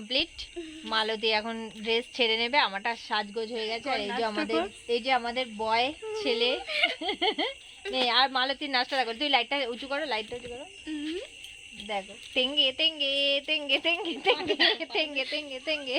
Complete মালতী এখন dress ছেড়ে নেবে আমারটা সাজগোজ হয়ে গেছে। আর এই যে আমাদের এই যে আমাদের বয় ছেলে। নেই আর মালতীর নাচটা দেখো তুই লাইটটা উঁচু করো লাইটটা উঁচু করো। দেখো তেঙ্গে তেঙ্গে তেঙ্গে তেঙ্গে তেঙ্গে তেঙ্গে তেঙ্গে তেঙ্গে।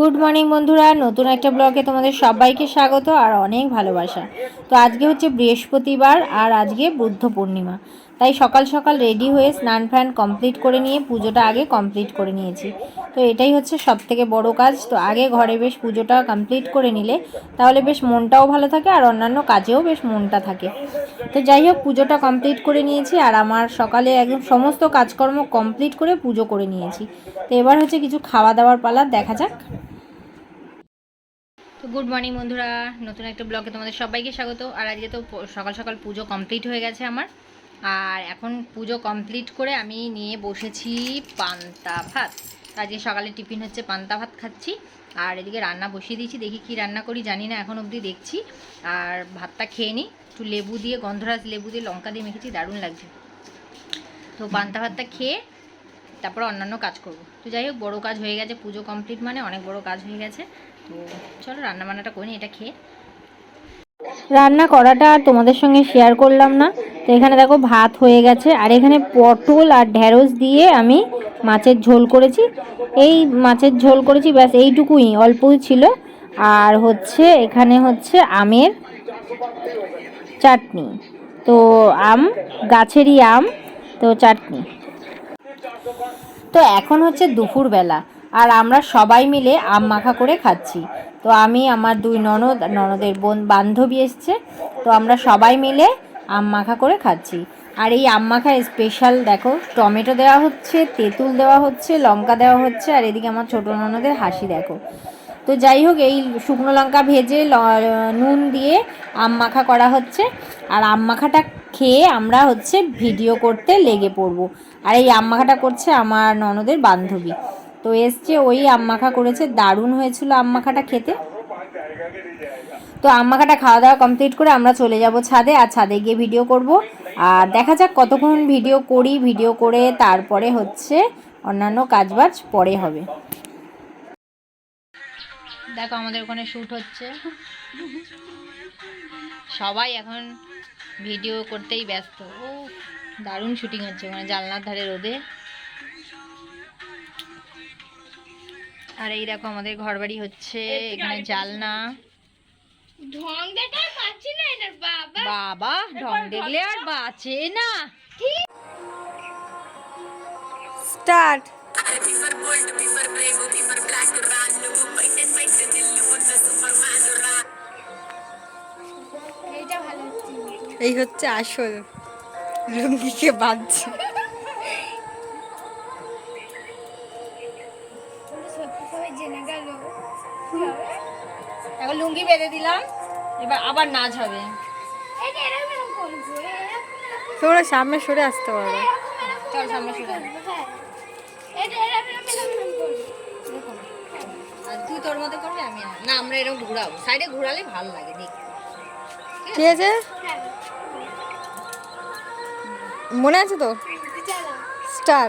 গুড মর্নিং বন্ধুরা, নতুন একটা ব্লগে তোমাদের সবাইকে স্বাগত আর অনেক ভালোবাসা। তো আজকে হচ্ছে বৃহস্পতিবার আর আজকে বুদ্ধ পূর্ণিমা। তাই সকাল সকাল রেডি হয়ে স্নান ফ্যান কমপ্লিট করে নিয়ে পুজোটা আগে কমপ্লিট করে নিয়েছি। তো এটাই হচ্ছে সব থেকে বড় কাজ। তো আগে ঘরে বেশ পুজোটা কমপ্লিট করে নিলে তাহলে বেশ মনটাও ভালো থাকে আর অন্যান্য কাজেও বেশ মনটা থাকে। তো যাই হোক, পুজোটা কমপ্লিট করে নিয়েছি আর আমার সকালে একদম সমস্ত কাজকর্ম কমপ্লিট করে পুজো করে নিয়েছি। তো এবার হচ্ছে কিছু খাওয়া দাওয়ার পালা দেখা যাক। তো গুড মর্নিং বন্ধুরা, নতুন একটা ব্লগে তোমাদের সবাইকে স্বাগত। আর আজকে তো সকাল সকাল পুজো কমপ্লিট হয়ে গেছে আমার। আর এখন পুজো কমপ্লিট করে আমি নিয়ে বসেছি পান্তা ভাত। আজকে সকালে টিফিন হচ্ছে পান্তা ভাত খাচ্ছি। আর এদিকে রান্না বসিয়ে দিয়েছি, দেখি কি রান্না করি, জানি না, এখন অবধি দেখছি। আর ভাতটা খেয়ে নিই, একটু লেবু দিয়ে, গন্ধরাজ লেবু দিয়ে, লঙ্কা দিয়ে মেখেছি, দারুণ লাগছে। তো পান্তা ভাতটা খেয়ে তারপর অন্যান্য কাজ করব। তো যাই হোক, বড়ো কাজ হয়ে গেছে, পুজো কমপ্লিট মানে অনেক বড় কাজ হয়ে গেছে। চলো রান্না বান্নাটা নিই, এটা খেয়ে। রান্না করাটা আর তোমাদের সঙ্গে শেয়ার করলাম না। তো এখানে দেখো ভাত হয়ে গেছে, আর এখানে পটল আর ঢ্যাঁড়স দিয়ে আমি মাছের ঝোল করেছি। এই মাছের ঝোল করেছি, ব্যাস এইটুকুই, অল্পই ছিল। আর হচ্ছে, এখানে হচ্ছে আমের চাটনি। তো আম, গাছেরই আম, তো চাটনি। তো এখন হচ্ছে দুপুরবেলা। আর আমরা সবাই মিলে আম মাখা করে খাচ্ছি। তো আমি, আমার দুই ননদ, ননদের বোন, বান্ধবী এসছে। তো আমরা সবাই মিলে আম মাখা করে খাচ্ছি। আর এই আম মাখা স্পেশাল দেখো, টমেটো দেওয়া হচ্ছে, তেঁতুল দেওয়া হচ্ছে, লঙ্কা দেওয়া হচ্ছে, আর এদিকে আমার ছোটো ননদের হাসি, দেখো। তো যাই হোক, এই শুকনো লঙ্কা ভেজে নুন দিয়ে আম মাখা করা হচ্ছে। আর আম মাখাটা খেয়ে আমরা হচ্ছে ভিডিও করতে লেগে পড়ব। আর এই আম মাখাটা করছে আমার ননদের বান্ধবী। তো এসছে, ওই মাখা করেছে, দারুণ হয়েছিল মাখাটা খেতে। তো আম মাখাটা খাওয়া দাওয়া কমপ্লিট করে আমরা চলে যাব ছাদে, আর ছাদে গিয়ে ভিডিও করব। আর দেখা যাক কতক্ষণ ভিডিও করি ভিডিও করে তারপরে হচ্ছে অন্যান্য কাজবাজ পরে হবে। দেখো আমাদের ওখানে শ্যুট হচ্ছে। সবাই এখন ভিডিও করতেই ব্যস্ত। ও দারুণ শুটিং হচ্ছে মানে জানলার ধারে রোদে। আর এই দেখো আমাদের ঘর বাড়ি হচ্ছে এখানে জালনা। বাবা। ঢং দেখলে আর বাঁচে না। স্টার্ট। এই হচ্ছে আসল। রঙ্গিকে বাঁধছে। এখন লুঙ্গি বেঁধে দিলাম এবার আবার নাচ হবে। তোমরা সামনে সরে আসতে পারো। চল সামনে আর তুই তোর মতো করবি আমি না আমরা এরকম ঘুরাবো। সাইডে ঘুরালে ভালো লাগে দেখতে। ঠিক আছে? মনে আছে তো? চলো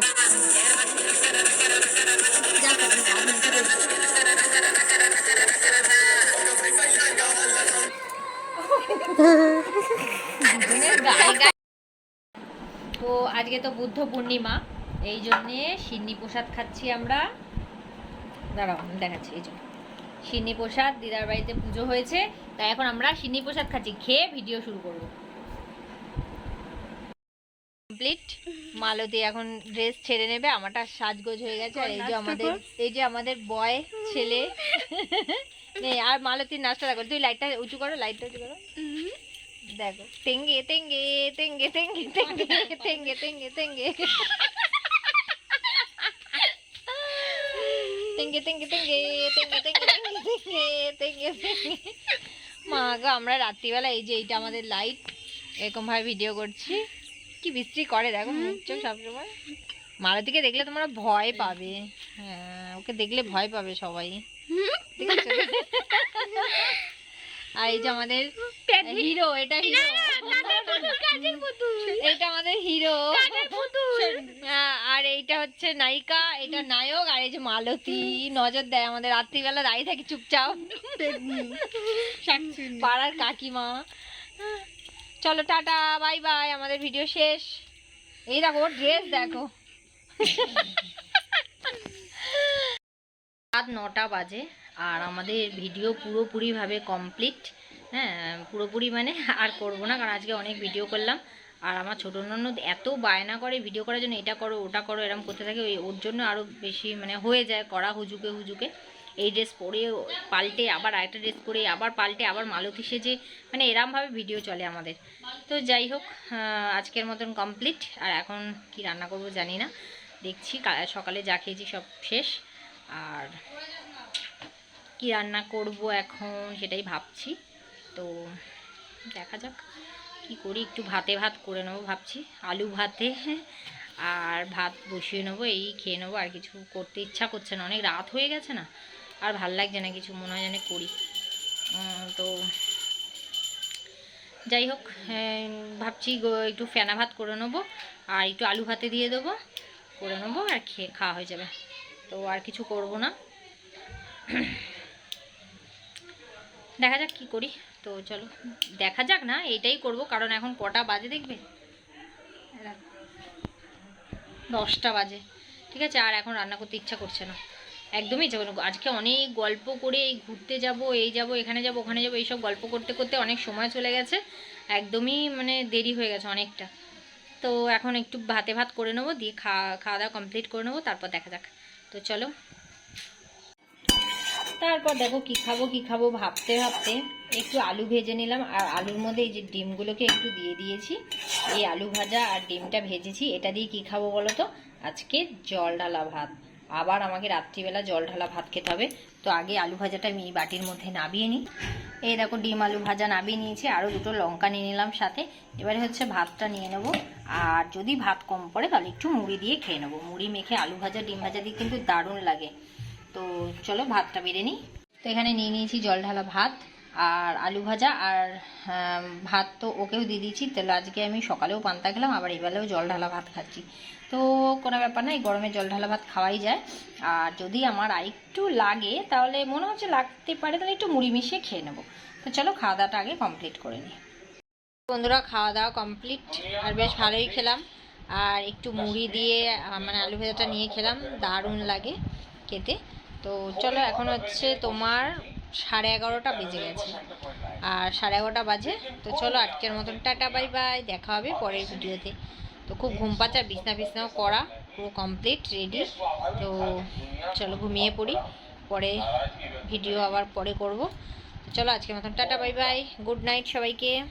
তো আজকে তো বুদ্ধ পূর্ণিমা, এই জন্যে সিন্নি প্রসাদ খাচ্ছি আমরা। দাঁড়াও দেখাচ্ছি, এই জন্য সিন্নি প্রসাদ, দিদার বাড়িতে পুজো হয়েছে, তাই এখন আমরা সিন্নি প্রসাদ খাচ্ছি, খেয়ে ভিডিও শুরু করব। কমপ্লিট মালতী এখন ড্রেস ছেড়ে নেবে আমারটা সাজগোজ হয়ে গেছে আর এই যে আমাদের এই যে আমাদের বয় ছেলে নেই আর মালতীর নাচটা দেখো তুই লাইটটা উঁচু করো লাইটটা উঁচু করো দেখো তেঙ্গে তেঙ্গে তেঙ্গে তেঙ্গে তেঙ্গে তেঙ্গে তেঙ্গে তেঙ্গে তেঙ্গে তেঙ্গে তেঙ্গে তেঙ্গে তেঙ্গে তেঙ্গে তেঙ্গে তেঙ্গে মা গো আমরা রাত্রিবেলা এই যে এইটা আমাদের লাইট এরকম ভাবে ভিডিও করছি কি বিশ্রী করে দেখো মুখ চোখ সবসময় মালতীকে দেখলে তোমরা ভয় পাবে। হ্যাঁ ওকে দেখলে ভয় পাবে সবাই। ঠিক আছে? আর এই যে আমাদের হিরো এটা হিরো। এটা আমাদের হিরো। আহ, আর এইটা হচ্ছে নায়িকা এটা নায়ক আর এই যে মালতী। নজর দেয় আমাদের রাত্রিবেলা দাঁড়িয়ে থাকি চুপচাপ। পাড়ার কাকিমা। চলো, টাটা, বাই বাই, আমাদের ভিডিও শেষ। এই দেখো ড্রেস দেখো। রাত নটা বাজে, আর আমাদের ভিডিও পুরোপুরিভাবে কমপ্লিট হ্যাঁ পুরোপুরি মানে আর করব না, কারণ আজকে অনেক ভিডিও করলাম। আর আমার ছোটো ননদ এত বায়না করে ভিডিও করার জন্য, এটা করো, ওটা করো, এরম করতে থাকে, ওই ওর জন্য আরও বেশি মানে হয়ে যায়, করা হুজুকে হুজুকে। এই ড্রেস পরে পাল্টে আবার আরেকটা ড্রেস পরে আবার পাল্টে আবার মালতি সেজে মানে এরমভাবে ভিডিও চলে আমাদের। তো যাই হোক আজকের মতন কমপ্লিট আর এখন কি রান্না করব জানি না। দেখছি সকালে যা খেয়েছি সব শেষ। আর কি রান্না করব এখন সেটাই ভাবছি। তো দেখা যাক কি করি। একটু ভাতে ভাত করে নেব ভাবছি। আলু ভাতে, আর ভাত বসিয়ে নেব, এই খেয়ে নেব। আর কিছু করতে ইচ্ছা করছে না। অনেক রাত হয়ে গেছে না। আর ভালো লাগছে না কিছু, মনে হয় যেন করি। তো যাই হোক ভাবছি একটু ফেনা ভাত করে নেব, আর একটু আলু ভাতে দিয়ে দেবো, করে নেব আর খেয়ে খাওয়া হয়ে যাবে। তো আর কিছু করব না। দেখা যাক কি করি। তো চলো, দেখা যাক না, এটাই করব, কারণ এখন কটা বাজে দেখবে? দশটা বাজে। ঠিক আছে, আর এখন রান্না করতে ইচ্ছা করছে না। একদমই। আজকে অনেক গল্প করে এই ঘুরতে যাব, এই যাব, এখানে যাব, ওখানে যাব, এইসব গল্প করতে করতে অনেক সময় চলে গেছে। একদমই মানে দেরি হয়ে গেছে অনেকটা। তো এখন একটু ভাতে ভাত করে নেব, দিয়ে খাওয়া খাওয়া দাওয়া কমপ্লিট করে নেব, তারপর দেখা যাক। তো চলো। তারপর দেখো কি খাব কি খাব ভাবতে ভাবতে একটু আলু ভেজে নিলাম। আর আলুর মধ্যে এই যে ডিমগুলোকে একটু দিয়ে দিয়েছি, এই আলু ভাজা আর ডিমটা ভেজেছি, এটা দিয়ে কি খাব বলো তো? আজকে জল ডালা ভাত। আবার আমাকে রাত্রিবেলা জল ঢালা ভাত খেতে হবে। তো আগে আলু ভাজাটা আমি এই বাটির মধ্যে নাবিয়ে নিই। এই দেখো ডিম আলু ভাজা নাবিয়ে নিয়েছি আরও দুটো লঙ্কা নিয়ে নিলাম সাথে। এবারে হচ্ছে ভাতটা নিয়ে নেব। আর যদি ভাত কম পড়ে তাহলে একটু মুড়ি দিয়ে খেয়ে নেব। মুড়ি মেখে আলু ভাজা, ডিম ভাজা দিয়ে কিন্তু দারুণ লাগে। তো চলো ভাতটা বেড়ে নিই। তো এখানে নিয়ে নিয়েছি জল ঢালা ভাত। আর আলু ভাজা আর ভাত তো ওকেও দিয়ে দিয়েছি। তাহলে আজকে আমি সকালেও পান্তা খেলাম, আবার এবেলাও জল ঢালা ভাত খাচ্ছি। তো কোনো ব্যাপার না, এই গরমে জল ঢালা ভাত খাওয়াই যায়। আর যদি আমার আরেকটু লাগে, তাহলে মনে হচ্ছে লাগতে পারে, তাহলে একটু মুড়ি মিশিয়ে খেয়ে নেব। তো চলো খাওয়া দাওয়াটা আগে কমপ্লিট করে নিই। বন্ধুরা খাওয়া দাওয়া কমপ্লিট আর বেশ ভালোই খেলাম। আর একটু মুড়ি দিয়ে মানে আলু ভাজাটা নিয়ে খেলাম, দারুণ লাগে খেতে। তো চলো, এখন হচ্ছে তোমার সাড়ে এগারোটা বেজে গেছে। আর সাড়ে এগারোটা বাজে। তো চলো আজকের মতন টাটা, বাই বাই। দেখা হবে পরের ভিডিওতে। তো খুব ঘুম পাচ্ছে বিছনা বিছনাও করা, পুরো কমপ্লিট রেডি তো চলো ঘুমিয়ে পড়ি। পরে ভিডিও আবার পরে করব। চলো আজকের মতন tata, bye bye. Good night সবাইকে।